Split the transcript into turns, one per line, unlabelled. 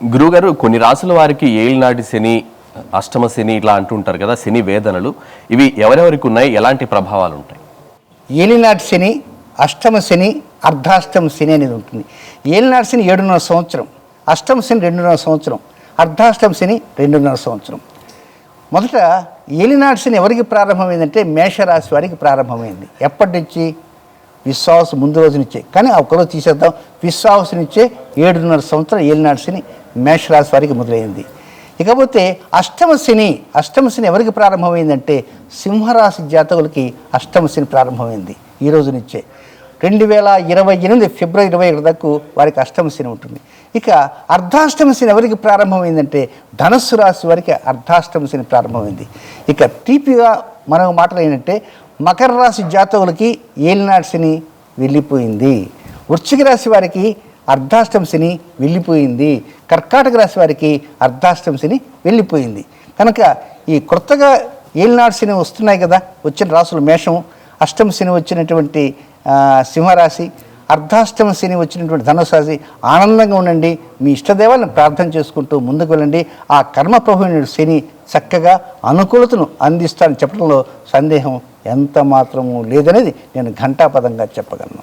గురువుగారు కొన్ని రాసుల వారికి ఏలినాటి శని అష్టమ శని ఇట్లా అంటుంటారు కదా శని వేదనలు. ఇవి ఎవరెవరికి ఉన్నాయి? ఎలాంటి ప్రభావాలు ఉంటాయి?
ఏలినాటి శని అష్టమ శని అర్ధాష్టమ శని అనేది ఉంటుంది. ఏలినాటి శని ఏడున్నర సంవత్సరం అష్టమ శని రెండున్నర సంవత్సరం అర్ధాష్టమ శని రెండున్నర సంవత్సరం. మొదట ఏలినాటి శని ఎవరికి ప్రారంభమైందంటే మేషరాశి వారికి ప్రారంభమైంది. ఎప్పటి నుంచి? విశ్వాసం ముందు రోజు నుంచే. కానీ ఆ తీసేద్దాం. విశ్వాసం నుంచే ఏడున్నర సంవత్సరం ఏలినాటి శని మేషరాశి వారికి మొదలైంది. ఇకపోతే అష్టమ శని అష్టమ శని ఎవరికి ప్రారంభమైందంటే సింహరాశి జాతకులకి అష్టమ శని ప్రారంభమైంది ఈ రోజు నుంచే. రెండు వేల ఇరవై ఎనిమిది ఫిబ్రవరి ఇరవై ఒకటి దాకా వారికి అష్టమ శని ఉంటుంది. ఇక అర్ధాష్టమ శని ఎవరికి ప్రారంభమైందంటే ధనస్సు రాశి వారికి అర్ధాష్టమ శని ప్రారంభమైంది. ఇక తీపిగా మనం మాటలు ఏంటంటే మకర రాశి జాతకులకి ఏలినాటి శని వెళ్ళిపోయింది. వృశ్చిక రాశి వారికి అర్ధాష్టం శని వెళ్ళిపోయింది. కర్కాటక రాశి వారికి అర్ధాష్టం శని వెళ్ళిపోయింది. కనుక ఈ కొత్తగా ఏలినాడు శని వస్తున్నాయి కదా వచ్చిన రాసులు మేషం అష్టమ శని వచ్చినటువంటి సింహరాశి అర్ధాష్టమ శని వచ్చినటువంటి ధనుసు రాశి ఆనందంగా ఉండండి. మీ ఇష్టదేవాలను ప్రార్థన చేసుకుంటూ ముందుకు వెళ్ళండి. ఆ కర్మ ప్రభు శని చక్కగా అనుకూలతను అందిస్తాడని చెప్పడంలో సందేహం ఎంత మాత్రము లేదనేది నేను ఘంటాపదంగా చెప్పగలను.